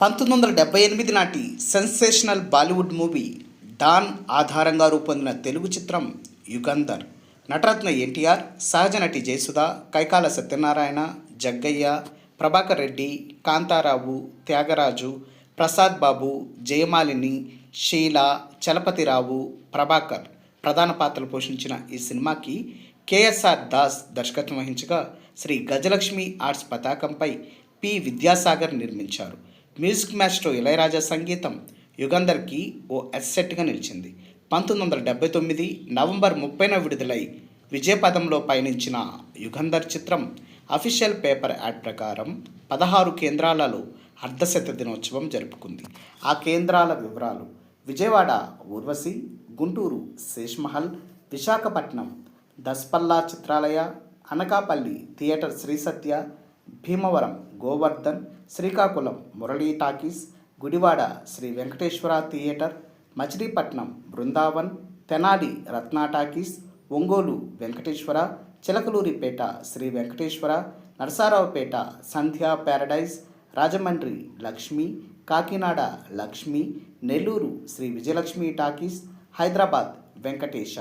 పంతొమ్మిది వందల డెబ్బై ఎనిమిది నాటి సెన్సేషనల్ బాలీవుడ్ మూవీ డాన్ ఆధారంగా రూపొందిన తెలుగు చిత్రం యుగంధర్ నటరత్న ఎన్టీఆర్ సహజ నటి జయసుధ కైకాల సత్యనారాయణ జగ్గయ్య ప్రభాకర్ రెడ్డి కాంతారావు త్యాగరాజు ప్రసాద్ బాబు జయమాలిని షీల చలపతిరావు ప్రభాకర్ ప్రధాన పాత్రలు పోషించిన ఈ సినిమాకి కేఎస్ఆర్ దాస్ దర్శకత్వం వహించగా శ్రీ గజలక్ష్మి ఆర్ట్స్ పతాకంపై పి విద్యాసాగర్ నిర్మించారు. మ్యూజిక్ మాస్టర్ ఇళయరాజా సంగీతం యుగంధర్కి ఓ అసెట్గా నిలిచింది. పంతొమ్మిది వందల డెబ్బై తొమ్మిది నవంబర్ ముప్పైన విడుదలై విజయపదంలో పయనించిన యుగంధర్ చిత్రం అఫీషియల్ పేపర్ యాడ్ ప్రకారం పదహారు కేంద్రాలలో అర్ధశత దినోత్సవం జరుపుకుంది. ఆ కేంద్రాల వివరాలు Vijayawada Urvashi Guntur Sheshmahal Visakhapatnam Daspalla Chitralaya Anakapalli theatre Sri Satya Bhimavaram Govardhan Srikakulam Murali talkies Gudivada Sri Venkateswara theatre Machilipatnam Brindavan Tenali Ratna talkies Ongole Venkateswara Chilakaluripet Sri Venkateswara Narasaraopet Sandhya paradise Rajahmundry Lakshmi Kakinada Lakshmi Nellore Sri Vijayalakshmi talkies Hyderabad Venkatesa.